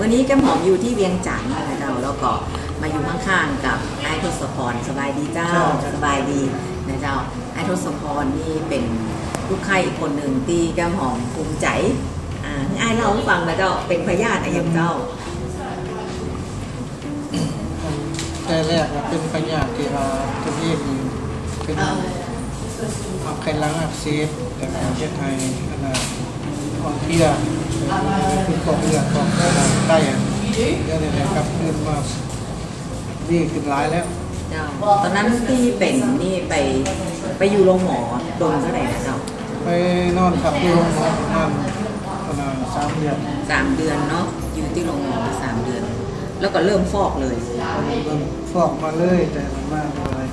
วันนี้แก้มหอมอยู่ที่เวียงจันทร์นะคะเจ้าแล้วก็มาอยู่ข้างๆกับไอ้ทศพรสบายดีเจ้าสบายดีนะเจ้าไอ้ทศพรนี่เป็นลูกไข่อีกคนหนึ่งที่แก้มหอมภูมิใจอ่าให้ไอ้เล่าให้ฟังนะเจ้าเป็นพยาธิอะไรอย่างเจ้าแต่แรกมันเป็นพยาธิที่ว่าตัวเองนี่เป็นเอาไขลังอักเสบแต่ในประเทศไทยอันน่ะอ่อนเพลีย คือของเลือดของไตอะเดี๋ยวนี้นะครับขึ้นมาดีขึ้นหลายแล้ว ตอนนั้นที่เป็นนี่ไปไปอยู่โรงหมอโดนเท่าไหร่นะเจ้าไปนอนขับที่โรงพยาบาลประมาณประมาณสามเดือนสามเดือนเนาะอยู่ที่โรงหมอสามเดือน แล้วก็เริ่มฟอกเลยเริ่มฟอกมาเลยแต่มันมากเลย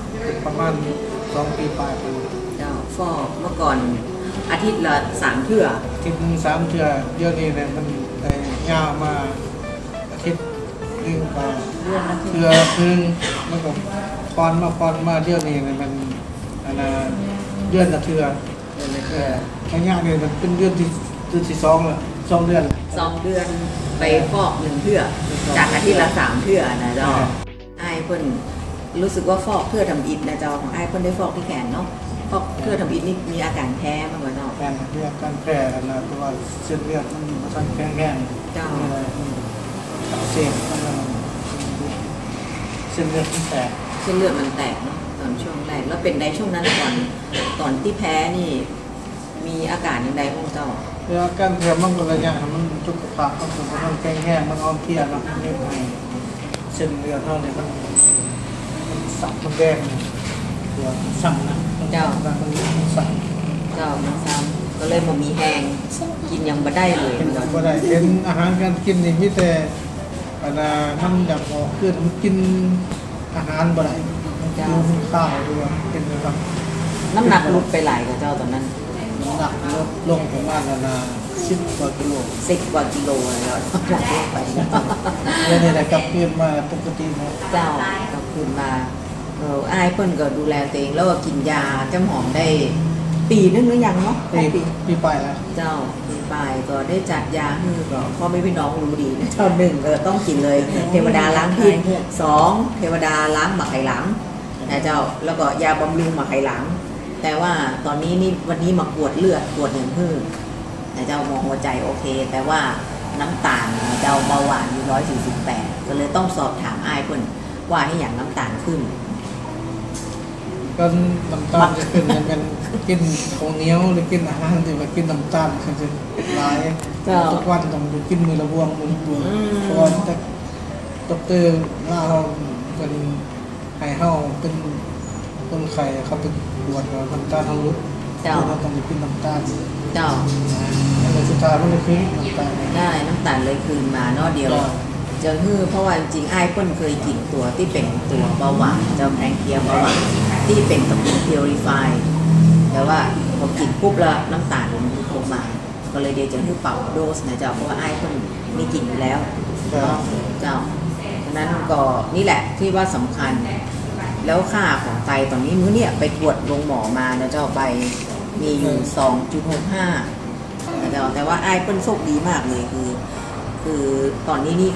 ประมาณสองปีปลายปีเจ้าฟอกเมื่อก่อน อาทิตย์ละสามเทื่ออาทิตย์หนึ่งสามเทื่อเดี๋ยวนี้เนี่ยมันได้ยาวมาอาทิตย์หนึ่งก็เดือนละเทื่เทื่ออหนึ่งมันก็ปอนมาปอนมาเดี๋ยวนี้เนี่ยมันอันน่ะเดือนละเทื่อเดือนละเอเทื่ออระยะเนี่ยมันเป็นเดือนที่เดือนที่สองแล้วสองเดือนสองเดือนไปฟอกหนึ่งเทื่อจากอาทิตย์ละสามเทื่อนะเจ้าอ่าไอ้ายเพิ่นรู้สึกว่าฟอกเพื่อทำอิฐนะเจ้าของไอ้ายเพิ่นได้ฟอกที่แขนเนาะฟอกเพื่อทำอิฐนี่มีอาการแพ้บ้างไหมเจ้าการเรียกการแพร่นะเพราะว่าเส้นเลือดมันมันทันแข็งแรงเจ้ามีอะไรมันอักเสบมันเส้นเลือดมันแตกเส้นเลือดมันแตกเนาะตอนช่วงแรกแล้วเป็นในช่วงนั้นก่อนก่อนที่แพ้นี่ มีอาการอย่างใดพวกเจ้าเรื่อการเทียมมันก็ระยะมันสุขภาพมันก็มันแข็งแรงมันอ่อนเพลียเนาะมันเรียกไงเส้นเลือดเท่านี้มันมันสับมันแดง ตัวสั่งนะมันมันสั่งเจ้ามันซ้ำก็เลยบ่มีแหงกินยังบ่ได้เลยเป็นเจ้าก็ได้เป็นอาหารการกินนี่มีแต่อันน่ะมันอยากออกคือมันกินอาหารบ่ได้มันกินข้าวด้วยเป็นนะครับน้ำหนักลดไปหลายกว่าเจ้าตอนนั้นน้ำหนักลดลงประมาณนาสิบกว่ากิโลสิบกว่ากิโลแล้วน้ำหนักลดไปแล้วนี่แหละกลับเพื่อนมาปกตินะเจ้าก็คืนมาเอออายเพิ่นก็ดูแลตัวเองแล้วก็กินยาแก้มหอมได้ ปีนึงหรือยังเนาะปีปีปีไปแล้ว เจ้าปีปลายก็ได้จัดยาให้ก็พ่อไม่พี่น้องรู้ดีนะเจ้าหนึ่งก็ต้องกินเลย เทวดาล้างพิษสองเทวดาล้างหมักไข่หลังนะเจ้าแล้วก็ยาบำรุงหมักไข่หลัง แต่ว่าตอนนี้นี่วันนี้มากวดเลือดกวดหนึ่งพืชนะเจ้ามองหัวใจโอเค แต่ว่าน้ำตาลนะเจ้าเบาหวานอยู่ร้อยสี่สิบแปดก็เลยต้องสอบถามอ้ายเพิ่นว่าให้อย่างน้ำตาลขึ้น ก็น้ำตาลจะขึ้นมันเป็นกินข้าวเหนียวหรือกินอาหารที่ว่ากินน้ำตาลมันจะหลายทุกวันต้องกินมือละบวงมือละบวงอืมเพราะว่าแต่ดอกเตอร์ว่าเราเป็นไห้เฮาเป็นคนไข้เขาเป็นปวดว่าน้ำตาลทางลุกเจ้าเราต้องไปกินน้ำตาลเจ้าแล้วสุดท้ายมันก็คือน้ำตาลได้น้ำตาลเลยคืนมาเนาะเดียว เจะฮือเพราะว่าจริงๆไอ้ายเพิ่นเคยกินตัวที่เป็นตัวเบาหวานเจ้าแพงเคียเบาหวานที่เป็นตระกูลพิวริฟายแต่ว่าพอกินปุ๊บแล้วน้ำตาลมันลงมาก็เลยเดี๋ยวจะฮือเป่าโดสนะเจ้าเพราะว่าไอ้ายเพิ่นมีกินอยู่แล้วเนาะเจ้าฉะนั้นก็นี่แหละที่ว่าสำคัญ แล้วค่าของไตตอนนี้มื้อเนี่ยไปตรวจโรงหมอมานะเจ้าไปมีอยู่2.65แต่ว่าแต่ว่าไอ้ายเปิ้ลโชคดีมากเลยคือ คือตอนนี้นี่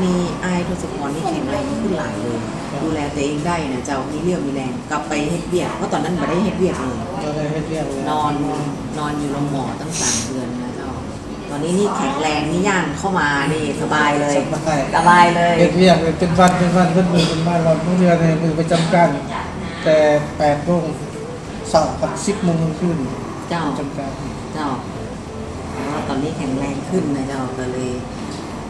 มีไอ้ายทศพรนี่แข็งแรงขึ้นหลายเลยดูแลตัวเองได้นะเจ้ามีเรี่ยวมีแรงกลับไปเฮ็ดเวียกเพราะตอนนั้นไม่ได้เฮ็ดเวียกเลยก็ได้ให้เรียกเลยนอนนอนอยู่โรงหมอตั้งสามเดือนนะเจ้าตอนนี้นี่แข็งแรงนี่ย่างเข้ามานี่สบายเลยสบายสบายเลยเรียกเรียกเลยเป็นวันเป็นวันเพิ่นมือเป็นบ้านเราเมื่อเดือนเนี่ยมือประจำการแต่แปดโมงเสาร์กับสิบโมงกลางคืนเจ้าประจำการเจ้าเพราะว่าตอนนี้แข็งแรงขึ้นนะเจ้าก็เลย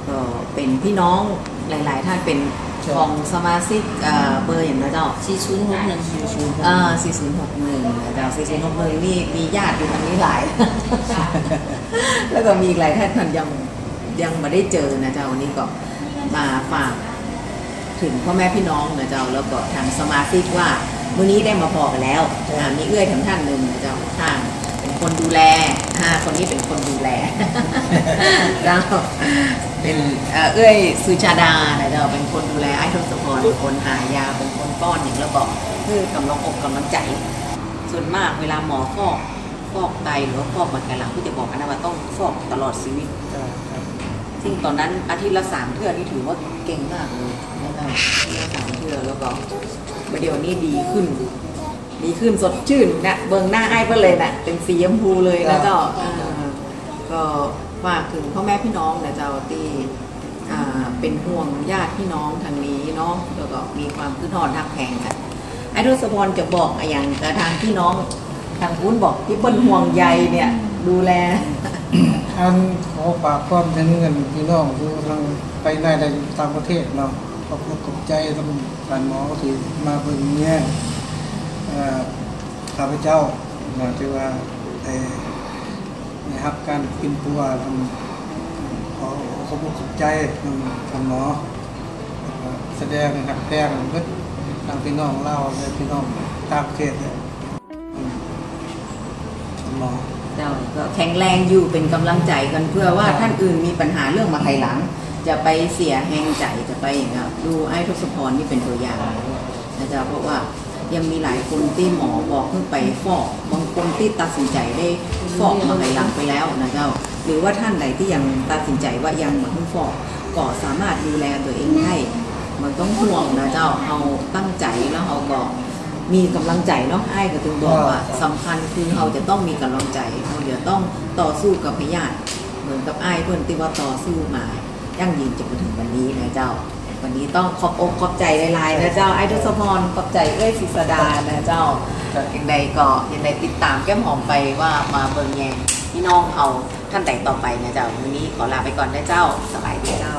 ก็เป็นพี่น้องหลาย ๆ ท่านเป็นของสมาชิกเอ่อเบอร์อย่างนะเจ้าสี่ศูนย์หกหนึ่งอ่า4061นะเจ้า4061นี่มีญาติอยู่ทางนี้หลาย แล้วก็มีอีกหลายท่านท่านยังยังไม่ได้เจอนะเจ้าวันนี้ก็มาฝากถึงพ่อแม่พี่น้องนะเจ้าแล้วก็ทางสมาชิกว่ามื้อนี้ได้มาพอกันแล้วอ่ามีเอื้อยทางท่านหนึ่งนะเจ้าท่านเป็น คนดูแลอ่าคนนี้เป็นคนดูแลเจ้าเป็นเอื้อยสุชาดานะเจ้าเป็นคนดูแลไอ้ทศพรเป็นคนหายาเป็นคนป้อนอย่างแล้วก็คือกำลังอกกำลังใจ ส่วนมากเวลาหมอฟอกฟอกไตหรือว่าฟอกมันกระหลังก็จะบอกกันนะว่าต้องฟอกตลอดชีวิตใช่ครับซึ่งตอนนั้นอาทิตย์ละสามเทื่อนี่ถือว่าเก่งมากเลยนะครับอาทิตย์ละสามเทื่อแล้วก็ประเดี๋ยวนี้ดีขึ้น ดีขึ้นสดชื่นนะเบิงหน้าไอ้ายเพื่อเลยนะเป็นสีชมพูเลยนะเจ้าอ่าก็ฝากถึงพ่อแม่พี่น้องนะเจ้าที่อ่าเป็นห่วงญาติพี่น้องทางนี้เนาะแล้วก็มีความขึ้นหอดทักแพงกันไอ้ทศพรจะบอกอะอย่างกับทางพี่น้องทางพุ้นบอกที่เปิ้นห่วงใยเนี่ย ดูแลอันขอฝากความเป็นเงินพี่น้องที่กำลังไปในในต่างประเทศเนาะขอบคุณขอบใจทางการหมอที่มาเบิ่งแย่ งเอ่อข้าพเจ้าเนาะที่ว่าได้ได้รับการกินปัวทำขอขอบคุณขอบใจทางทางหมอแล้วก็แสดงหักแพงเบิดทางพี่น้องเล่าวและพี่น้องต่างประเทศเนี่ยอืมทางหมอเจ้าก็แข็งแรงอยู่เป็นกำลังใจกันเพื่อว่าครับท่านอื่นมีปัญหาเรื่องมาภายหลัง จะไปเสียแหงใจจะไปอย่างเงี้ยดูไอ้ทศพรนี่เป็นตัวอย่างนะจ๊ะเพราะว่า ยังมีหลายคนที่หมอบอกขึ้นไปฟอกบางคนที่ตัดสินใจได้ฟอกมาภายหลังไปแล้วนะเจ้าหรือว่าท่านใดที่ยังตัดสินใจว่ายังมาเพิ่งฟอกก็สามารถดูแลตัวเองได้มันต้องห่วงนะเจ้าเอาตั้งใจแล้วเราก็มีกำลังใจเนาะไอ้ก็ถึงบอกว่าสำคัญคือเราจะต้องมีกำลังใจเราจะต้องต่อสู้กับพยาธิเหมือนกับไอ้เพื่อนที่ว่าต่อสู้มายั่งยืนจนมาถึงวันนี้นะเจ้า วันนี้ต้องขอบอกขอบใจหลายๆนะเจ้าไอ้ทศพรขอบใจเอ้ยศิษดานะเจ้าอย่างใดก็อย่างใดติดตามแก้มหอมไปว่ามาเบิ่งแยงพี่น้องเขาท่านใดต่อไปนะเจ้าวันนี้ขอลาไปก่อนนะเจ้าสบายดีเจ้า